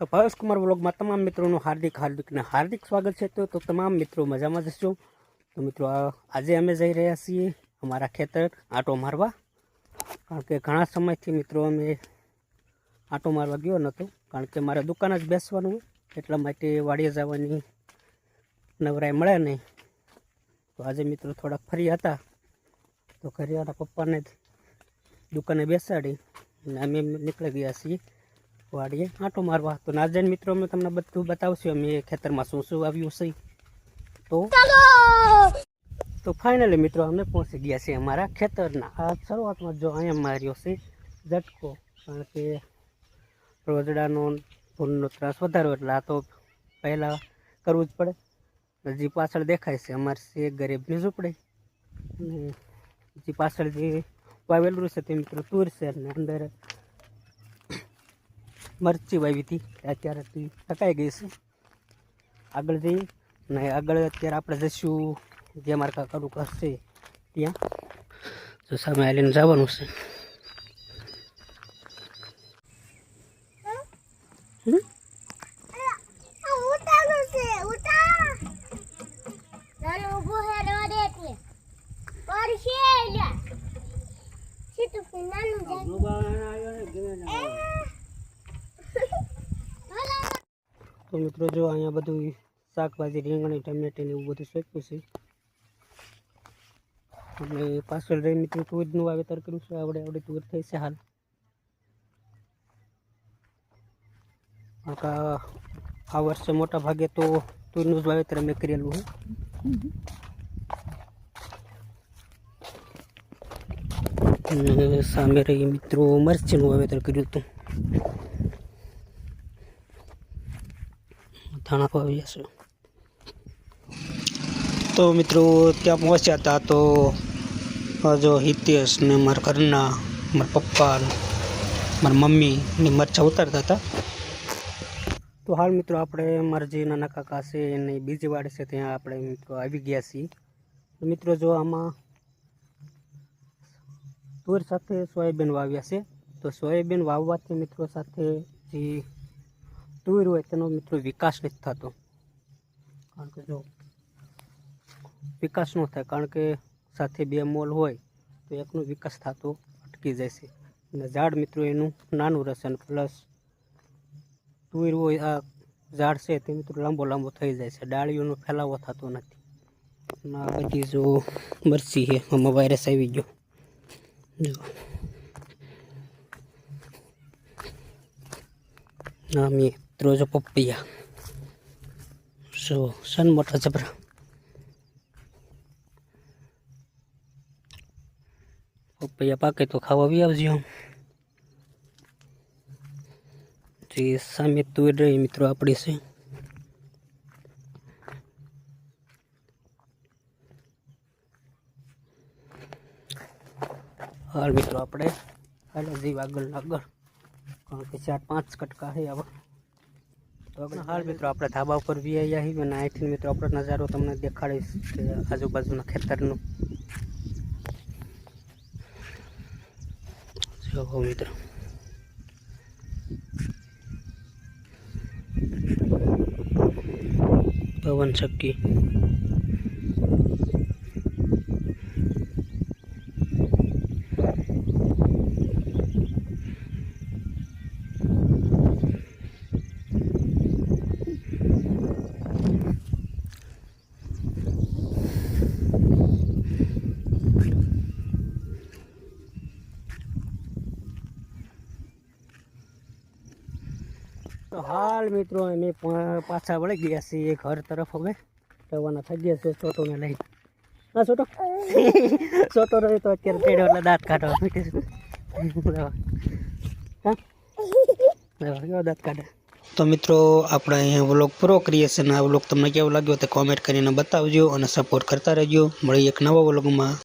તો ભાવેશ કુમાર વ્લોગમાં તમામ મિત્રોનું હાર્દિક હાર્દિકને હાર્દિક સ્વાગત છે. તો તમામ મિત્રો મજામાં જશો તો મિત્રો આજે અમે જઈ રહ્યા છીએ અમારા ખેતર આંટો મારવા. કારણ કે ઘણા સમયથી મિત્રો અમે આંટો મારવા ગયો નહોતો. કારણ કે મારે દુકાન જ બેસવાનું, એટલા માટે વાડીએ જવાની નવરાઈ મળે નહીં. તો આજે મિત્રો થોડાક ફરી હતા. તો ઘરે પપ્પાને દુકાને બેસાડી અને અમે નીકળી ગયા છીએ. વાડીએ આંટો મારવા તો નાજન મિત્રો અમે તમને બધું બતાવશું. અમે ખેતરમાં શું શું આવ્યું છે. તો તો ફાઇનલી મિત્રો અમે પહોંચી ગયા છીએ અમારા ખેતરના. આ શરૂઆતમાં જો અહીંયા માર્યો છે ઝટકો કારણ કે રોજડાનો ભૂલનો ત્રાસ વધારો એટલે આ તો પહેલાં કરવું જ પડે. હજી પાછળ દેખાય છે. અમારે છે એક ગરીબની ઝૂંપડી અને હજી પાછળ જે વાવેલું છે તે મિત્રો તુર છે. અને અંદર મરચી વાવી હતી. અત્યારે ટકાઈ ગઈ છે. આગળ જઈએ. ને આગળ અત્યારે આપણે જઈશું જે અમારા કાકાનું ઘર ત્યાં. તો સામે આવીને જવાનું છે. તો મિત્રો જો અહીંયા બધું શાકભાજી, રીંગણી, ટમેટી ને એવું બધું સોંપ્યું છે. અને પાછળ રહી મિત્રો તુરનું વાવેતર કર્યું છે. આવડે આવડે તુર થઈ છે હાલ. આ આ વર્ષે મોટા ભાગે તો તુરનું જ વાવેતર અમે કરેલું હોય સામે રહી મિત્રો મરચીનું વાવેતર કર્યું હતું. ધાણા વાવ્યા છે તો મિત્રો, ત્યાં પહોંચ્યા હતા તો જો હિતેશ ને મારા ઘરના, મારા પપ્પા મારા મમ્મી ને મરચાં ઉતારતા હતા. તો હાલ મિત્રો, આપણે મારા જે નાના કાકા છે એને બીજી વાડી છે ત્યાં આપણે મિત્રો આવી ગયા છીએ. મિત્રો, જો આમાં તુર સાથે સોયાબીન વાવ્યા છે. તો સોયાબીન વાવવાથી મિત્રો સાથે જે તુર હોય તેનો મિત્રો વિકાસ નથી થતો. કારણ કે જો વિકાસ ન થાય, કારણ કે સાથે બે મોલ હોય, તો એકનો વિકાસ થતો અટકી છે અને ઝાડ મિત્રો, એનું નાનું રહેશે અને પ્લસ તુર હોય, આ ઝાડ છે તે મિત્રો લાંબો લાંબો થઈ જાય છે. ડાળીઓનો ફેલાવો થતો નથી. અને આ બધી જો મરચી છે, આમાં વાયરસ આવી ગયો. જો. આ મિત્રો જો પપૈયા જો સન મોટા જબરા પપૈયા પાકે તો ખાવા બી આવજો જે સામે તુર રહી મિત્રો આપણી છે. હાલ મિત્રો આપણે હાલ જઈએ આગળ આગળ. કારણ કે ચાર પાંચ કટકા છે આવા. તો હાલ મિત્રો આપણે ધાબા ઉપર બી આવ્યા છીએ અને અહીંથી મિત્રો આપણો નજારો તમને દેખાડીશ કે આજુબાજુના ખેતરનો. જો મિત્રો. પવન ચક્કી. તો હાલ મિત્રો અમે પાછા વળી ગયા છીએ ઘર તરફ હવે. રવાના થઈ ગયા છે છોટોને લઈ હા છોટો છોટો રહ્યો તો અત્યારે એટલે દાંત કાઢવા ગયો દાંત કાઢે? તો મિત્રો, આપણે અહીંયા વ્લોગ પૂરો કરીએ છીએ અને આ વ્લોગ તમને કેવો લાગ્યો તે કોમેન્ટ કરીને બતાવજો અને સપોર્ટ કરતા રહેજો. મળી એક નવા વ્લોગમાં